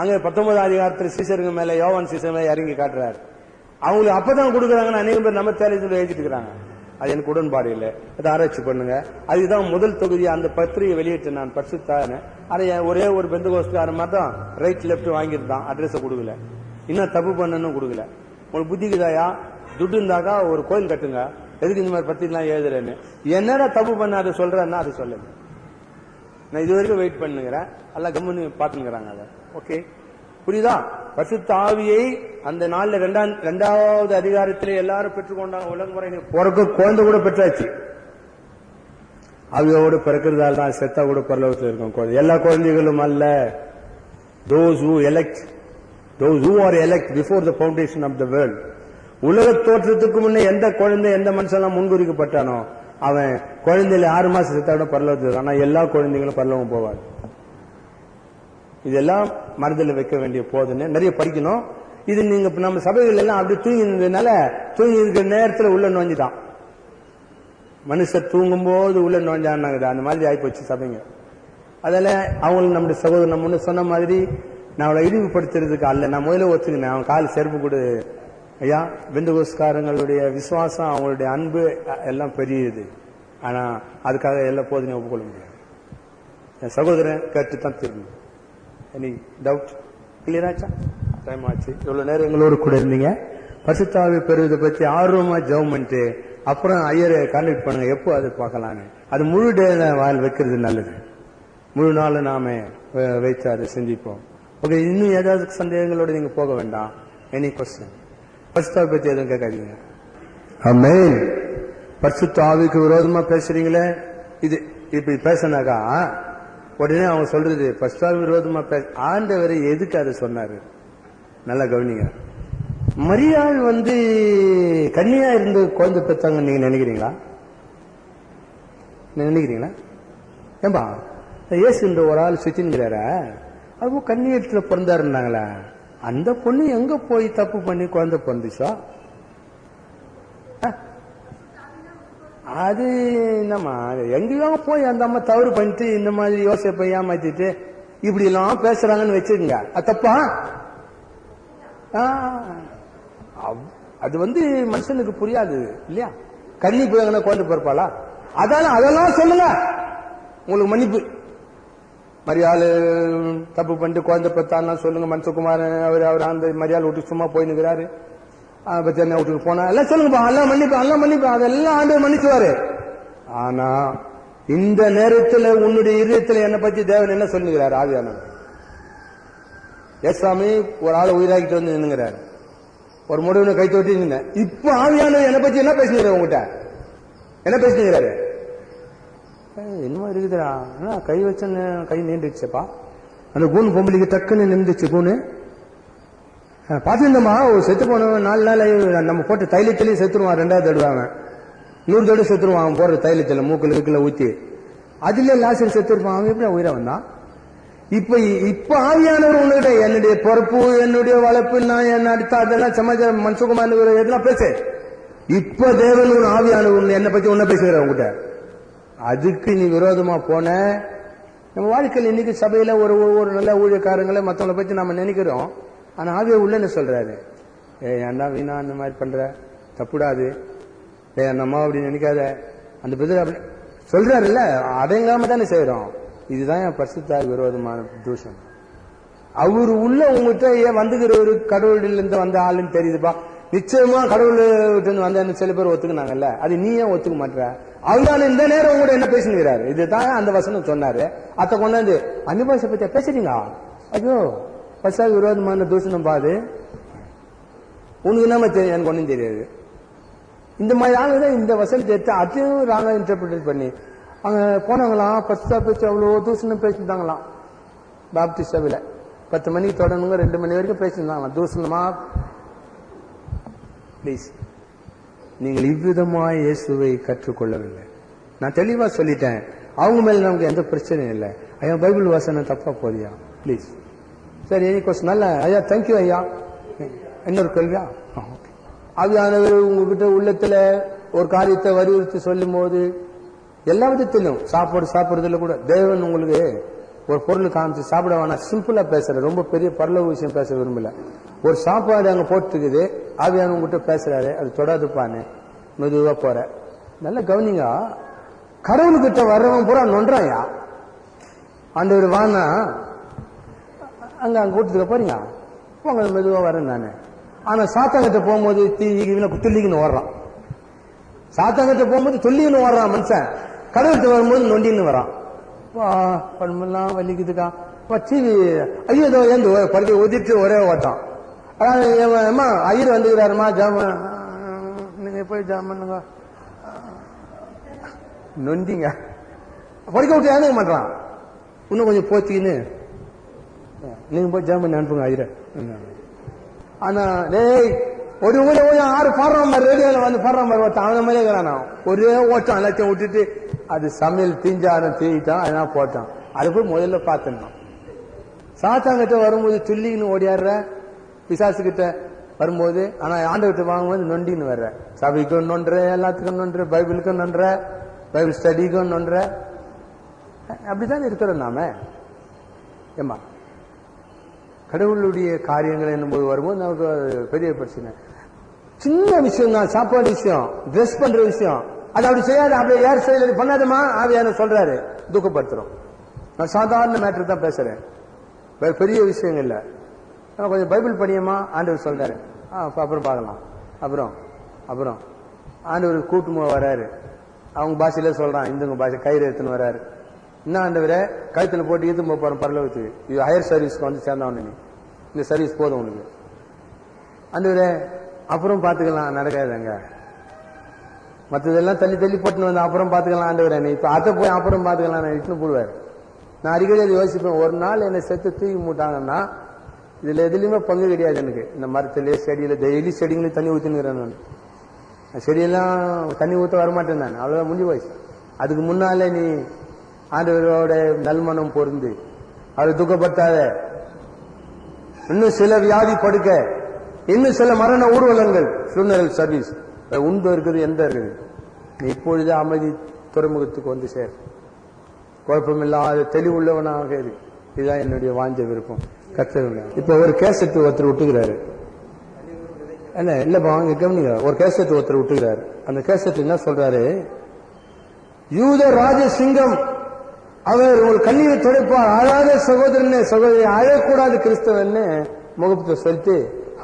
அங்க பத்தொன்பதாம் அதிகாரத்தில் சீசருங்க மேல யோவான் சீசர் மேல இறங்கி காட்டுறாரு. அவங்களுக்கு அப்பதான் கொடுக்குறாங்கன்னு அநேக பேர் நம்ம தேலையில் எழுதிட்டு இருக்கிறாங்க. அது எனக்கு உடன்பாடு இல்லை. அதை ஆராய்ச்சி பண்ணுங்க. அதுதான் முதல் தொகுதி அந்த பத்திரிகை வெளியிட்டு நான் பரிசுத்தான அதை ஒரே ஒரு பெந்தகோஸ்கார மாதிரி தான் ரைட் லெஃப்ட் வாங்கியிருந்தான் அட்ரஸை கொடுக்கல. இன்னும் தப்பு பண்ணணும் கொடுக்கல. உங்களுக்கு புத்திக்குதாயா துட்டு இருந்தாக்கா ஒரு கோயில் கட்டுங்க. எதுக்கு இந்த மாதிரி பத்திரிலாம் எழுதுறேன்னு. என்னடா தப்பு பண்ண அதை சொல்றேன்னா அதை சொல்லுங்க. நான் இது வரைக்கும் வெயிட் பண்ணுங்கிறேன். எல்லாம் கம்முன்னு பாத்துங்கிறாங்க அதை. ஓகே? புரியுதா? பரிசுத்த ஆவியை அந்த நாள்ல ரெண்டாம் ரெண்டாவது அதிகாரத்திலே எல்லாரும் பெற்றுக்கொண்டாங்க உலகமுறை பிறக்க குழந்தை கூட பெற்றாச்சு. ஆவியோடு பிறக்கிறதால தான் செத்தா கூட பரலோகத்தில் இருக்கும் குழந்தை. எல்லா குழந்தைகளும் அல்ல. Those who elect those who are elect before the foundation of the world உலக தோற்றத்துக்கு முன்னே எந்த குழந்தை எந்த மனுஷன்லாம் முன்குறிக்கப்பட்டானோ அவன் குழந்தையில ஆறு மாசம் செத்தா கூட பரலோகத்தில் ஆனா எல்லா குழந்தைகளும் பரலோகம் போவாங்க. இதெல்லாம் மனதில் வைக்க வேண்டிய போதுன்னு நிறைய படிக்கணும். இது நீங்க நம்ம சபைகள் எல்லாம் அப்படி தூங்கி இருந்ததுனால தூங்கி இருக்கிற நேரத்தில் உள்ள நோஞ்சுதான் மனுஷர் தூங்கும் போது உள்ள நோஞ்சான்னாங்க அந்த மாதிரி ஆகிப்போச்சு சபைங்க. அதில் அவங்களுக்கு நம்முடைய சகோதரன் நம்ம முன்ன சொன்ன மாதிரி நான் அவளை இழிவுபடுத்துறதுக்கு அல்ல. நான் முதல்ல ஒத்துக்கினேன். அவன் கால் செருப்பு கொடு. ஐயா பிந்துகோஸ்காரங்களுடைய விசுவாசம் அவங்களுடைய அன்பு எல்லாம் பெரியது. ஆனால் அதுக்காக எல்லா போதையும் ஒப்புக்கொள்ள முடியாது. என் சகோதரன் கேட்டு தான் திரும்பணும் எனி டவுட் கிளியராச்சா டைம் ஆச்சு. இவ்வளவு நேரம் எங்களோட கூட இருந்தீங்க? பசுத்தாவை பெறுவதை பத்தி ஆர்வமா ஜெபம் பண்ணிட்டு அப்புறம் ஐயரை கான்டக்ட் பண்ணுங்க. எப்போ அது பார்க்கலான்னு அது முழு டே வாயில் வைக்கிறது நல்லது. முழு நாள் நாம வைத்து அதை செஞ்சுப்போம் ஓகே இன்னும் ஏதாவது சந்தேகங்களோட நீங்க போக வேண்டாம். எனி கொஸ்டின் பரிசுத்தாவை பத்தி எதுவும் கேட்காதீங்க. அம்மே பரிசுத்த விரோதமா பேசுறீங்களே? இது இப்படி பேசினாக்கா உடனே அவங்க சொல்றது பரிசுத்தாவி விரோதமா பேச ஆண்டவர் எதுக்கு அதை சொன்னாரு? நல்லா கவனிங்க. மரியாள் வந்து கன்னியா இருந்து குழந்தை பெற்றாங்க நீங்க நினைக்கிறீங்களா? நினைக்கிறீங்களா? ஏம்பா இயேசுன்ற ஒரு ஆள் சுத்தின்கிறார அது கன்னியத்துல பிறந்தாருன்னாங்களே. அந்த பொண்ணு எங்க போய் தப்பு பண்ணி குழந்தை பிறந்துச்சோ? அது என்னம்மா எங்கேயோ போய் அந்த அம்மா தவறு பண்ணிட்டு இந்த மாதிரி யோசிப்பை ஏமாத்திட்டு இப்படி எல்லாம் பேசுறாங்கன்னு வச்சிருக்கீங்க அது தப்பா? ஆ, அவ்- அது வந்து மனுஷனுக்கு புரியாது இல்லையா? கண்ணி போய் எங்கன்னா குழந்தை பிறப்பாளா அதெல்லாம் அதெல்லாம் சொல்லுங்க. உங்களுக்கு மன்னிப்பு. மரியாள் தப்பு பண்ணிட்டு குழந்தை பெற்றாலாம் சொல்லுங்க மனுஷகுமார் அவர் அவர் அந்த மரியாள் விட்டு சும்மா போய் நிற்கிறாரு பத்தி என்ன வீட்டுக்கு போனா? எல்லாம் சொல்லுங்கப்பா. எல்லாம் மன்னிப்பா எல்லாம் மன்னிப்பா. அதெல்லாம் ஆண்டு மன்னிச்சுவாரு. ஆனா இந்த நேரத்தில் உன்னுடைய இதயத்துல என்னை பத்தி தேவன் என்ன சொல்லுகிறார்? ஆவியானவர். ஏசாமி ஒரு ஆளை உயிராக்கிட்டு வந்து நின்னுங்கிறார். ஒரு முடிவுன கை தொட்டி நின்ன. இப்ப ஆவியானவர் என்னை பத்தி என்ன பேசுகிறார் உங்ககிட்ட? என்ன பேசுகிறாரு? என்னமோ இருக்குதுடா. கை வச்ச கை நீண்டுச்சப்பா அந்த கூன் பொம்பளைக்கு டக்குன்னு நின்றுச்சு கூணு பாத்துருந்தோமா செத்து போனவன் நாலு நாள் நம்ம போட்டு தைலத்திலையும் செத்துருவான் ரெண்டாவது தடுவாங்க நூறு தடவை செத்துருவான் அவன் போடுற தைலத்தில் மூக்கில் இருக்குல்ல ஊற்றி அதுலேயே லாசர் செத்துருப்பான் அவன் எப்படி உயிரை வந்தான்? இப்ப இப்ப ஆவியானவர் உன்கிட்ட என்னுடைய பொறுப்பு என்னுடைய வளர்ப்பு நான் என்ன அடுத்த அதெல்லாம் சமாச்சாரம் மனுஷகுமார் எதெல்லாம் பேசு. இப்ப தேவன் உன் ஆவியானவர் என்னை பத்தி உன்ன பேசுகிற உங்ககிட்ட அதுக்கு நீ விரோதமா போன. நம்ம வாழ்க்கையில் இன்னைக்கு சபையில ஒரு ஒரு நல்ல ஊழியக்காரங்களை மற்றவங்களை பத்தி நம்ம நினைக்கிறோம். ஆனா ஆவிய உள்ள என்ன சொல்றாரு. ஏ ஏன்டா வீணா அந்த மாதிரி பண்ற? தப்புடாது. ஏ அந்த அம்மா அப்படின்னு நினைக்காத. அந்த பிரதர் அப்படி சொல்றாருல்ல அடங்காம தானே செய்யறோம் இதுதான் என் பரிசுத்தார் விரோதமான தூஷம் அவர் உள்ள உங்ககிட்ட ஏன் வந்துகிற ஒரு கடவுள்ல இருந்து வந்த ஆளுன்னு தெரியுதுப்பா. நிச்சயமா கடவுள் கிட்ட வந்த சில பேர் ஒத்துக்குனாங்கல்ல. அது நீ ஏன் ஒத்துக்க மாட்டுற அவர்தான் இந்த நேரம் உங்களோட என்ன பேசுகிறாரு இதுதான் அந்த வசனம் சொன்னாரு. அத்தை கொண்டாந்து அந்நிய பாஷை பத்தி பேசுறீங்க ஐயோ. பசா விரோதமான தூஷணம் பாது. உனக்கு என்ன தெரியும்? எனக்கு ஒண்ணும் தெரியாது. இந்த மாதிரி ஆளுங்க தான் இந்த வசனத்தை எடுத்து அதையும் ராங்காக இன்டர்பிரேட் பண்ணி. அங்க போனாங்களாம் பஸ்டா பேச்சு அவ்வளோ தூசணம் பேசியிருந்தாங்களாம். பாப்தி சபையில பத்து மணிக்கு தொடணுங்க ரெண்டு மணி வரைக்கும் பேசியிருந்தாங்களாம். தூசணமா ப்ளீஸ் நீங்கள் இவ்விதமாக இயேசுவை கற்றுக்கொள்ளவில்லை. நான் தெளிவா சொல்லிட்டேன். அவங்க மேல நமக்கு எந்த பிரச்சனையும் இல்லை. ஐயா பைபிள் வாசனம் தப்பா போதியா ப்ளீஸ் சரி எனி கொஸ்டின் நல்ல? ஐயா தேங்க்யூ ஐயா. இன்னொரு கேள்வியா? ஆவியானவர் உங்ககிட்ட உள்ளத்துல ஒரு காரியத்தை வலியுறுத்தி சொல்லும் போது எல்லா விதத்திலும் சாப்பாடு சாப்பிடுறதுல கூட தேவன் உங்களுக்கு ஒரு பொருள் காமிச்சு சாப்பிட வேணாம். சிம்பிளா பேசுற ரொம்ப பெரிய பரலோக விஷயம் பேச விரும்பல. ஒரு சாப்பாடு அங்க போட்டுருக்குது ஆவியான உங்ககிட்ட பேசுறாரு. அது தொடாதுப்பான்னு மெதுவா போற. நல்ல கவனிங்க? கடவுள்கிட்ட வர்றவன் பூரா நொன்றாயா ஆண்டவர் வானா? அங்க அங்க ஓட்டத்துக்கு போறீங்க போங்க மெதுவா வரேன் நானு. ஆனா சாத்தாங்கிட்ட போகும்போது தீ இவனை ஓடுறான். சாத்தாங்கிட்ட போகும்போது துள்ளின்னு ஓடுறான் மனுஷன். கடவுள்கிட்ட வரும்போது நொண்டின்னு வரான். வா பண்பெல்லாம் வலிக்குதுக்கா. வா டிவி ஐயோ ஏதோ ஏந்து படுக்கை ஒதிட்டு ஒரே ஓட்டம். அதான் அம்மா ஐயர் வந்துக்கிறாருமா ஜாமன் நீங்க போய் ஜாம் பண்ணுங்க. நொண்டிங்க. படிக்க விட்டு ஏங்க பண்றான் இன்னும் கொஞ்சம் போச்சுன்னு நீங்க போய் ஜாம் பண்ணி அனுப்புங்க ஐயர். ஆனா டேய் ஒரு ஊரை போய் ஆறு பாடுற மாதிரி ரேடியோல வந்து பாடுற மாதிரி ஒருத்தன் அவன மாதிரி இருக்கிறான் ஒரே ஓட்டம் எல்லாத்தையும் விட்டுட்டு அது சமையல் தீஞ்சாரம் தீட்டான் அதெல்லாம் போட்டான். அது போய் முதல்ல பார்த்துடணும். சாத்தாங்கிட்ட வரும்போது துள்ளின்னு ஓடியாடுற பிசாசு கிட்ட வரும்போது ஆனா ஆண்டவர்கிட்ட வாங்கும்போது நொண்டின்னு வர்ற. சபைக்கும் நொன்ற எல்லாத்துக்கும் நொன்ற பைபிளுக்கும் நொன்ற பைபிள் ஸ்டடிக்கும் நொன்ற. அப்படிதான் இருக்கிறோம் நாம? ஏமா கடவுளுடைய காரியங்கள் என்னும்போது வரும்போது நமக்கு பெரிய பிரச்சனை. சின்ன விஷயம் தான் சாப்பாடு விஷயம் ட்ரெஸ் பண்ற விஷயம். அது அப்படி செய்யாது அப்படியே ஏர் ஸ்டைல் பண்ணாதமா ஆவியான சொல்றாரு. துக்கப்படுத்துறோம். நான் சாதாரண மேட்டர் தான் பேசுறேன். வேற பெரிய விஷயம் இல்லை. ஆனா கொஞ்சம் பைபிள் படியமா ஆண்டவர் சொல்றாரு. ஆ, அப்புறம் பார்க்கலாம். அப்புறம் அப்புறம். ஆண்டவர் கூட்டுமா வராரு. அவங்க பாஷையில சொல்றான் இந்துங்க பாஷை கயிறு எடுத்துன்னு வராரு. என்ன ஆண்டவரே? கழுத்தில் போட்டு இழுத்து போகிறோம் பரலோகத்துக்கு. இது ஹையர் சர்வீஸ்க்கு வந்து சேர்ந்தவன் நீ இந்த சர்வீஸ் போதும் உனக்கு. ஆண்டவரே அப்புறம் பார்த்துக்கலாம் நடக்காதுங்க. மற்றதெல்லாம் தள்ளி தள்ளி போட்டுன்னு வந்து அப்புறம் பார்த்துக்கலாம் ஆண்டவரே. நீ இப்போ அதை போய் அப்புறம் பார்த்துக்கலாம் நான் இட்டுன்னு போடுவார் நான் அடிக்கடி அதை யோசிப்பேன். ஒரு நாள் என்னை செத்து தூக்கி மூட்டாங்கன்னா இதில் எதுலையுமே பங்கு கிடையாது எனக்கு. இந்த மரத்துல செடியில் டெய்லி செடிங்களும் தண்ணி ஊற்றினுக்கிறேன் நான். செடியெல்லாம் தண்ணி ஊற்ற வரமாட்டேன் நான். அவ்வளோதான் முடிஞ்சு போயிடுச்சு அதுக்கு முன்னாலே நீ ஆண்டவரோட நல்மனம் பொருந்து. அவர் துக்கப்படுத்தாத இன்னும் சில வியாதி படுக்க இன்னும் சில மரண ஊர்வலங்கள் funeral சர்வீஸ் உண்டு இருக்குது எந்த இருக்குது? நீ இப்பொழுது அமைதி துறைமுகத்துக்கு வந்து சேர். குழப்பமில்லாத தெளிவுள்ளவனாக இரு. இதுதான் என்னுடைய வாஞ்ச விருப்பம். கத்தவில்லை இப்ப ஒரு கேசட் ஒருத்தர் விட்டுக்கிறாரு இல்ல இல்லப்பா இங்க கவனிங்க. ஒரு கேசட் ஒருத்தர் விட்டுக்கிறாரு அந்த கேசட் என்ன சொல்றாரு? யூத ராஜசிங்கம் அவர் உங்கள் கண்ணீரை துடைப்பார் அழாத சகோதரனே சகோதரி அழக்கூடாது கிறிஸ்தவன்னு முகப்பத்தை சொல்லிட்டு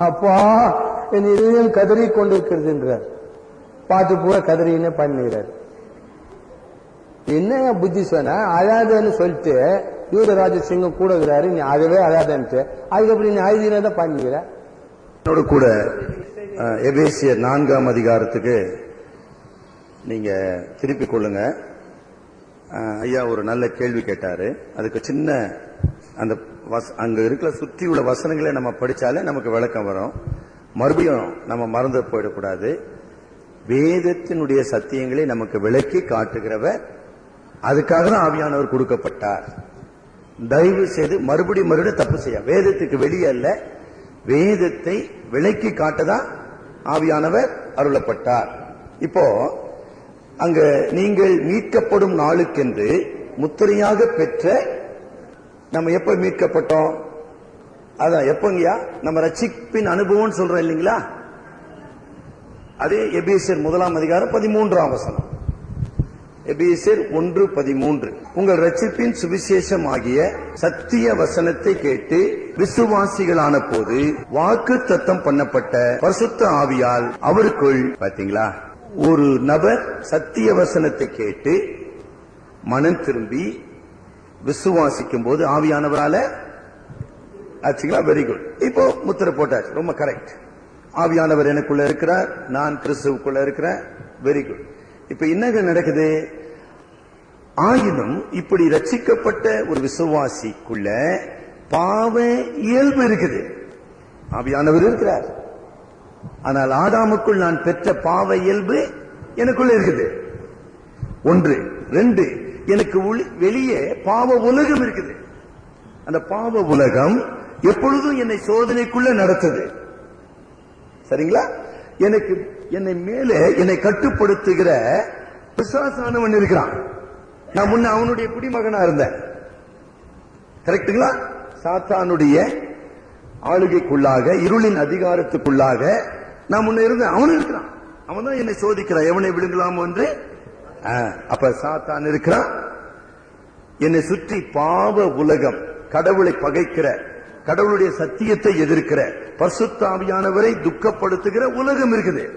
அப்பா என் இதயம் கதறி கொண்டிருக்கிறதுன்றார் பாட்டு பூரா கதறின்னு பண்ணுகிறார். என்ன புத்தி சொன்ன? அழாதன்னு சொல்லிட்டு யூதராஜ சிங்கம் கூட இருக்கிறாரு நீ அழவே அழாதன்ட்டு. அதுக்கப்புறம் நீ அழுதினா தான் பண்ணுகிற? என்னோட கூட எபேசிய நான்காம் அதிகாரத்துக்கு நீங்க திருப்பிக் கொள்ளுங்க. ஐயா ஒரு நல்ல கேள்வி கேட்டாரு. அதுக்கு சின்ன அந்த வச- அங்க இருக்கிற சுற்றி உள்ள வசனங்களை நம்ம படிச்சாலே நமக்கு விளக்கம் வரும். மறுபடியும் நம்ம மறந்து போயிடக்கூடாது. வேதத்தினுடைய சத்தியங்களை நமக்கு விளக்கி காட்டுகிறவர் அதுக்காக தான் ஆவியானவர் கொடுக்கப்பட்டார். தயவு செய்து மறுபடியும் மறுபடியும் தப்பு செய்ய. வேதத்துக்கு வெளியே அல்ல வேதத்தை விளக்கி காட்டதான் ஆவியானவர் அருளப்பட்டார். இப்போ அங்க நீங்கள் மீட்கப்படும் நாளுக்கென்று முத்திரையாக பெற்ற நம்ம எப்ப மீட்கப்பட்டோம்? அதான் எப்பங்கய்யா? நம்ம ரட்சிப்பின் அனுபவம்னு சொல்றோம் இல்லைங்களா? அதே எபேசியர் முதலாம் அதிகாரம் பதிமூன்றாம் வசனம். எபேசியர் ஒன்று பதிமூன்று. உங்கள் ரட்சிப்பின் சுவிசேஷம் ஆகிய சத்திய வசனத்தை கேட்டு விசுவாசிகளான போது வாக்கு தத்தம் பண்ணப்பட்ட பரிசுத்த ஆவியால் அவருக்குள் பாத்தீங்களா? ஒரு நபர் சத்திய வசனத்தை கேட்டு மனம் திரும்பி விசுவாசிக்கும் போது ஆவியானவரால ஆச்சுங்களா? வெரி குட் இப்போ முத்திரை போட்டாச்சு. ரொம்ப கரெக்ட் ஆவியானவர் எனக்குள்ள இருக்கிறார். நான் கிறிஸ்துவுக்குள்ள இருக்கிறேன். வெரி குட் இப்ப என்னங்க நடக்குது? ஆயினும் இப்படி ரட்சிக்கப்பட்ட ஒரு விசுவாசிக்குள்ள பாவ இயல்பு இருக்குது. ஆவியானவர் இருக்கிறார். ஆனால் ஆதாமுக்குள் நான் பெற்ற பாவ இயல்பு எனக்குள்ள இருக்குது. ஒன்று. ரெண்டு. எனக்கு வெளியே பாவ உலகம் இருக்குது. அந்த பாவ உலகம் எப்பொழுதும் என்னை சோதனைக்குள்ள நடத்துது. சரிங்களா? எனக்கு என்னை மேலே என்னை கட்டுப்படுத்துகிற பிசாசானவன் இருக்கிறான். நான் முன்ன அவனுடைய குடிமகனா இருந்தேன். கரெக்டுங்களா சாத்தானுடைய ஆளுகைக்குள்ளாக இருளின் அதிகாரத்துக்குள்ளாக நான் முன்ன இருந்தேன் அவன் இருக்கிறான். அவன் தான் என்னை சோதிக்கிறான். எவனை விழுங்கலாம் என்று? ஆ, அப்ப சாத்தான் இருக்கிறான். என்னை சுற்றி பாவ உலகம் கடவுளை பகைக்கிற கடவுளுடைய சத்தியத்தை எதிர்க்கிற பசுத்தாவியானவரை துக்கப்படுத்துகிற உலகம் இருக்குது.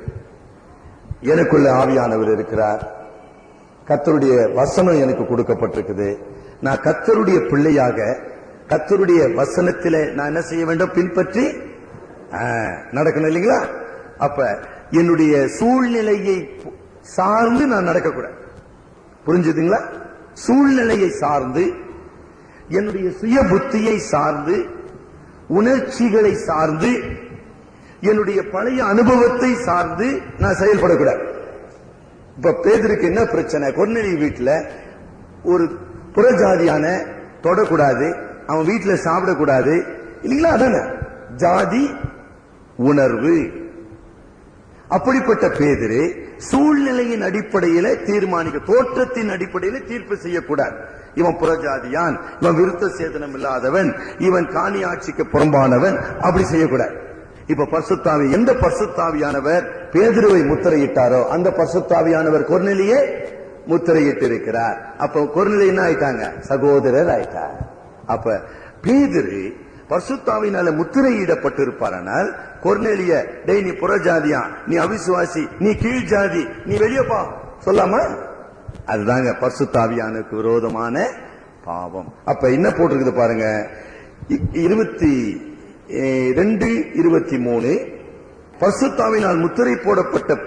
எனக்குள்ள ஆவியானவர் இருக்கிறார். கத்தருடைய வசனம் எனக்கு கொடுக்கப்பட்டிருக்குது. நான் கத்தருடைய பிள்ளையாக கத்தருடைய வசனத்திலே நான் என்ன செய்ய வேண்டும்? பின்பற்றி நடக்கணும் இல்லைங்களா? அப்ப என்னுடைய சூழ்நிலையை சார்ந்து நான் நடக்கக்கூடாது. புரிஞ்சுதுங்களா? சூழ்நிலையை சார்ந்து என்னுடைய சுய புத்தியை சார்ந்து உணர்ச்சிகளை சார்ந்து என்னுடைய பழைய அனுபவத்தை சார்ந்து நான் செயல்படக்கூடாது. இப்ப பேதருக்கு என்ன பிரச்சனை? கொர்நெலி வீட்டில் ஒரு புறஜாதியான தொடக்கூடாது. அவன் வீட்டுல சாப்பிடக்கூடாது. இல்லைங்களா? அதானே? ஜாதி உணர்வு. அப்படிப்பட்ட பேதிரு சூழ்நிலையின் அடிப்படையில தீர்மானிக்க தோற்றத்தின் அடிப்படையில தீர்ப்பு செய்யக்கூடாது. இவன் புறஜாதியான் இவன் விருத்த சேதனம் இல்லாதவன் இவன் காணி ஆட்சிக்கு புறம்பானவன் அப்படி செய்யக்கூடாது. இப்ப பர்சுத்தாவி எந்த பர்சுத்தாவியானவர் பேதுருவை முத்திரையிட்டாரோ அந்த பர்சுத்தாவியானவர் கொர்நிலையே முத்திரையிட்டு இருக்கிறார் அப்ப கொர்நெலி என்ன ஆயிட்டாங்க? சகோதரர் ஆயிட்டார். அப்ப பேதுரு பர்சுத்தாவினால முத்திரையிடப்பட்டிருப்பாரானால் கொர்நேலிய டேய் நீ புறஜாதியா நீ அவிசுவாசி? நீ கீழ் ஜாதி? நீ வெளியப்பா சொல்லாமா? அதுதாங்க பர்சுத்தாவியானுக்கு விரோதமான பாவம். அப்ப என்ன போட்டிருக்குது பாருங்க. இருபத்தி ரெண்டு இருபத்தி மூணு. பர்சுத்தாவினால் முத்திரை போடப்பட்ட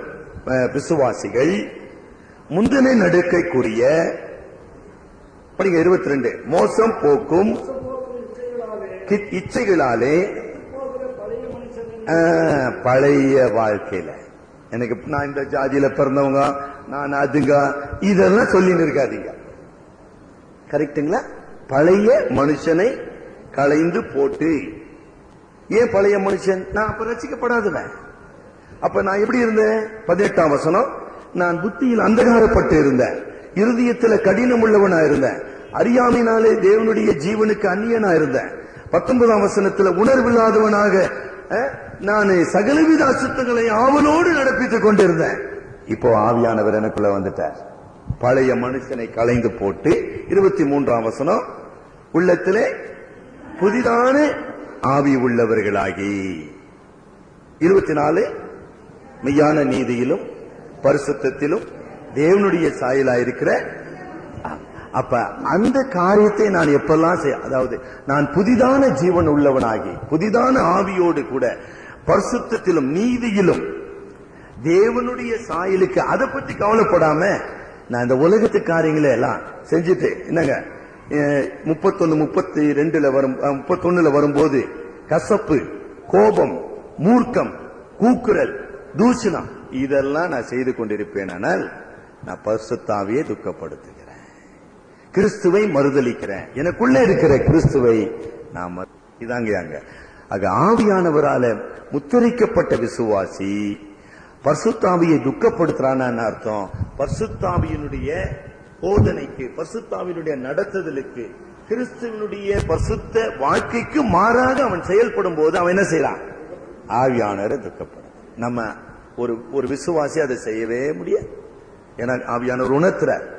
விசுவாசிகள் முந்தின நடுக்கைக்குரிய படிங்க இருபத்தி ரெண்டு மோசம் போக்கும் இச்சைகளாலே பழைய வாழ்க்கையில. எனக்கு நான் இந்த ஜாதியில பிறந்தவங்க நான் அதுங்க இதெல்லாம் சொல்லின்னு இருக்காதீங்க. கரெக்டுங்களா பழைய மனுஷனை களைந்து போட்டு. ஏன் பழைய மனுஷன்? நான் அப்ப ரசிக்கப்படாதவன். அப்ப நான் எப்படி இருந்தேன்? பதினெட்டாம் வசனம் நான் புத்தியில் அந்தகாரப்பட்டு இருந்தேன். இருதயத்தில் கடினம் உள்ளவனா இருந்தேன். அறியாமையினாலே தேவனுடைய ஜீவனுக்கு அந்நியனா இருந்தேன். பத்தொன்பதாம் வசனத்துல உணர்வில்லாதவனாக அஹ், நான் சகலவித அசுத்தங்களை ஆவலோடு நடப்பித்துக் கொண்டிருந்தேன். இப்போ ஆவியானவர் எனக்குள்ள வந்துட்டார். பழைய மனுஷனை கலைந்து போட்டு இருபத்தி மூன்றாம் வசனம் உள்ளத்திலே புதிதான ஆவி உள்ளவர்களாகி. இருபத்தி நாலு மெய்யான நீதியிலும் பரிசுத்தத்திலும் தேவனுடைய சாயலாயிருக்கிற அப்ப அந்த காரியத்தை நான் எப்பெல்லாம் செய் அதாவது நான் புதிதான ஜீவன் உள்ளவனாகி புதிதான ஆவியோடு கூட பரிசுத்தத்திலும் நீதியிலும் தேவனுடைய சாயலுக்கு அதை பத்தி கவலைப்படாம நான் இந்த உலகத்து காரியங்களை எல்லாம் செஞ்சுட்டு என்னங்க முப்பத்தொன்னு முப்பத்தி ரெண்டுல வரும் முப்பத்தொன்னுல வரும்போது கசப்பு கோபம் மூர்க்கம் கூக்குரல் தூஷணம் இதெல்லாம் நான் செய்து கொண்டிருப்பேன். ஆனால் நான் பரிசுத்தாவையே துக்கப்படுத்து கிறிஸ்துவை மறுதளிக்கிறேன் எனக்குள்ள இருக்கிற கிறிஸ்துவை நான் இதாங்க ஆக ஆவியானவரால முத்திரைக்கப்பட்ட விசுவாசி பர்சுத்தாவியை துக்கப்படுத்துறான்னு அர்த்தம். பர்சுத்தாவியினுடைய போதனைக்கு பர்சுத்தாவினுடைய நடத்துதலுக்கு கிறிஸ்துவனுடைய பசுத்த வாழ்க்கைக்கு மாறாக அவன் செயல்படும் போது அவன் என்ன செய்யலாம்? ஆவியானவரை துக்கப்படும். நம்ம ஒரு ஒரு விசுவாசி அதை செய்யவே முடியாது. ஏன்னா ஆவியானவர் உணர்த்துறார்.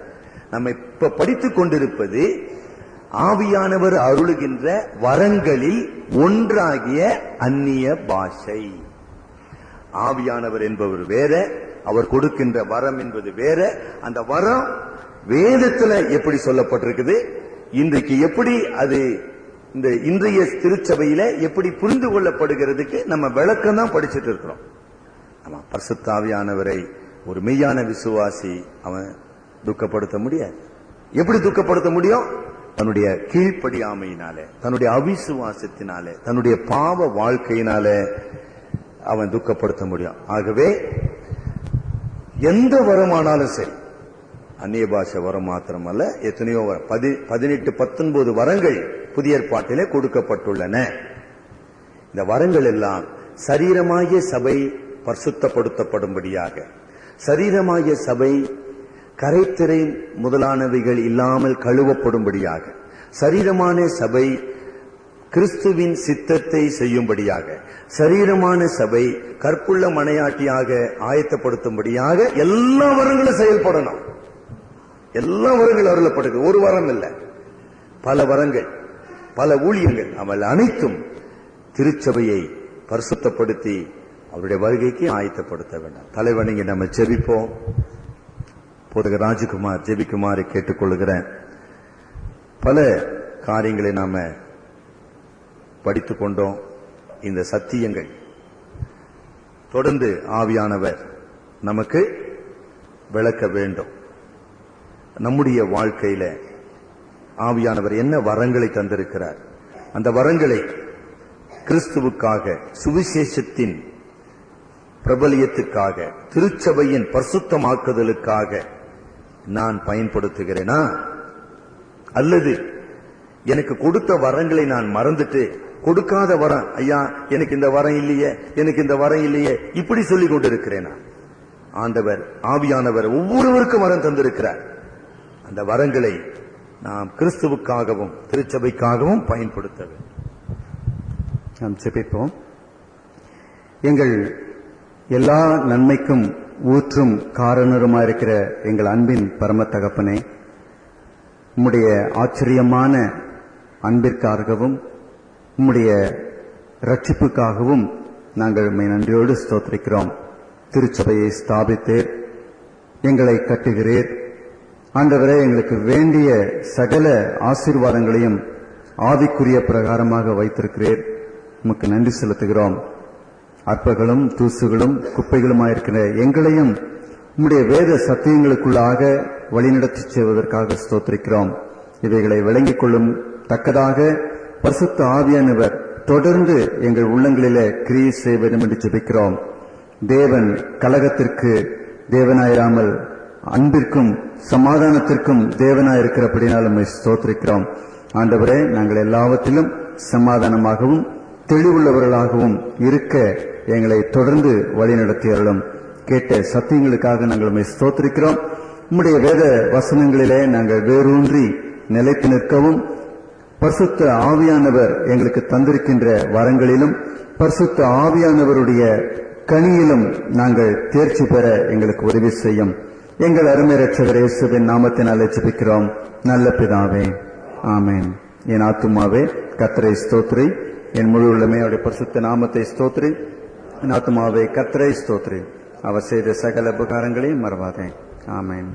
நம்ம இப்ப படித்துக் கொண்டிருப்பது ஆவியானவர் அருளுகின்ற வரங்களில் ஒன்றாகிய அந்நிய பாஷை. ஆவியானவர் என்பவர் வேற அவர் கொடுக்கின்ற வரம் என்பது வேற. அந்த வரம் வேதத்துல எப்படி சொல்லப்பட்டிருக்குது? இன்றைக்கு எப்படி அது இந்த இன்றைய திருச்சபையில எப்படி புரிந்து கொள்ளப்படுகிறதுக்கு நம்ம விளக்கம் தான் படிச்சுட்டு இருக்கிறோம். ஆமா பரிசுத்தாவியானவரை ஒரு மெய்யான விசுவாசி அவன் துக்கப்படுத்த முடியாது. எப்படி துக்கப்படுத்த முடியும்? தன்னுடைய கீழ்ப்படியாமையினாலே தன்னுடைய அவிசுவாசத்தினாலே தன்னுடைய பாவ வாழ்க்கையினால அவன் துக்கப்படுத்த முடியும். ஆகவே எந்த வரமானாலும் சரி அந்நிய பாஷை வரம் மாத்திரமல்ல எத்தனையோ வரம் பதி பதினெட்டு பத்தொன்பது வரங்கள் புதிய ஏற்பாட்டிலே கொடுக்கப்பட்டுள்ளன. இந்த வரங்கள் எல்லாம் சரீரமாகிய சபை பரிசுத்தப்படுத்தப்படும்படியாக சரீரமாகிய சபை கரைத்திரை முதலானவைகள் இல்லாமல் கழுவப்படும்படியாக சரீரமான சபை கிறிஸ்துவின் சித்தத்தை செய்யும்படியாக சரீரமான சபை கற்புள்ள மனையாட்டியாக ஆயத்தப்படுத்தும்படியாக எல்லா வரங்களும் செயல்படணும் எல்லா வரங்கள் அருளப்படுது ஒரு வரம் இல்லை. பல வரங்கள் பல ஊழியங்கள் அவள் அனைத்தும் திருச்சபையை பரிசுத்தப்படுத்தி அவருடைய வருகைக்கு ஆயத்தப்படுத்த வேண்டாம். தலைவணங்கி நம்ம செவிப்போம் போதக ராஜகுமார் ஜெபிக்குமாறு கேட்டுக்கொள்கிறேன் பல காரியங்களை நாம படித்துக் கொண்டோம். இந்த சத்தியங்கள். தொடர்ந்து ஆவியானவர் நமக்கு விளக்க வேண்டும். நம்முடைய வாழ்க்கையில ஆவியானவர் என்ன வரங்களை தந்திருக்கிறார். அந்த வரங்களை கிறிஸ்துவுக்காக சுவிசேஷத்தின் பிரபலியத்துக்காக திருச்சபையின் பரிசுத்தமாக்குதலுக்காக நான் பயன்படுத்துகிறேனா? அல்லது எனக்கு கொடுத்த வரங்களை நான் மறந்துட்டு கொடுக்காத வரம் ஐயா எனக்கு இந்த வரம் இல்லையே எனக்கு இந்த வரம் இல்லையே இப்படி சொல்லி கொண்டிருக்கிறேனா? ஆண்டவர் ஆவியானவர் ஒவ்வொருவருக்கும் வரம் தந்திருக்கிறார். அந்த வரங்களை நாம் கிறிஸ்துவுக்காகவும் திருச்சபைக்காகவும் பயன்படுத்த நாம் செபிப்போம் எங்கள் எல்லா நன்மைக்கும் ஊற்றும் காரணருமா இருக்கிற எங்கள் அன்பின் பரம தகப்பனே உம்முடைய ஆச்சரியமான அன்பிற்காகவும் உம்முடைய ரட்சிப்புக்காகவும் நாங்கள் உண்மை நன்றியோடு ஸ்தோத்திரிக்கிறோம். திருச்சபையை ஸ்தாபித்தீர் எங்களை கட்டுகிறீர். ஆண்டவரே எங்களுக்கு வேண்டிய சகல ஆசீர்வாதங்களையும் ஆவிக்குரிய பிரகாரமாக வைத்திருக்கிறீர். உமக்கு நன்றி செலுத்துகிறோம். அற்பகளும் தூசுகளும் குப்பைகளுமாயிருக்கிற எங்களையும் உம்முடைய வேத சத்தியங்களுக்குள்ளாக வழிநடத்தி செய்வதற்காக ஸ்தோத்திரிக்கிறோம். இவைகளை விளங்கிக் கொள்ளும் தக்கதாக பரிசுத்த ஆவியானவர் தொடர்ந்து எங்கள் உள்ளங்களிலே கிரியை செய்ய வேண்டும் என்று ஜெபிக்கிறோம். தேவன் கலகத்திற்கு தேவனாயிராமல் அன்பிற்கும் சமாதானத்திற்கும் தேவனாயிருக்கிறபடினால் உம்மை ஸ்தோத்திரிக்கிறோம். ஆண்டவரே நாங்கள் எல்லாவற்றிலும் சமாதானமாகவும் தெளிவுள்ளவர்களாகவும் இருக்க எங்களை தொடர்ந்து வழிநடத்தியறலும் கேட்ட சத்தியங்களுக்காக நாங்கள் உண்மை ஸ்தோத்திருக்கிறோம். உம்முடைய வேத வசனங்களிலே நாங்கள் வேரூன்றி நிலைத்து நிற்கவும் பரிசுத்த ஆவியானவர் எங்களுக்கு தந்திருக்கின்ற வரங்களிலும் பரிசுத்த ஆவியானவருடைய கனியிலும் நாங்கள் தேர்ச்சி பெற எங்களுக்கு உதவி செய்யும். எங்கள் அருமை ரட்சகர் இயேசுவின் நாமத்தினால் ஜெபிக்கிறோம். நல்ல பிதாவே ஆமேன். என் ஆத்துமாவே கத்தரை ஸ்தோத்ரி என் முழு உள்ளமே அவருடைய பரிசுத்த நாமத்தை ஸ்தோத்ரி ஆத்மாவை ஆத்துமாவே ஸ்தோத்ரி அவர் செய்த சகல உபகாரங்களையும் மறவாதேன் ஆமேன்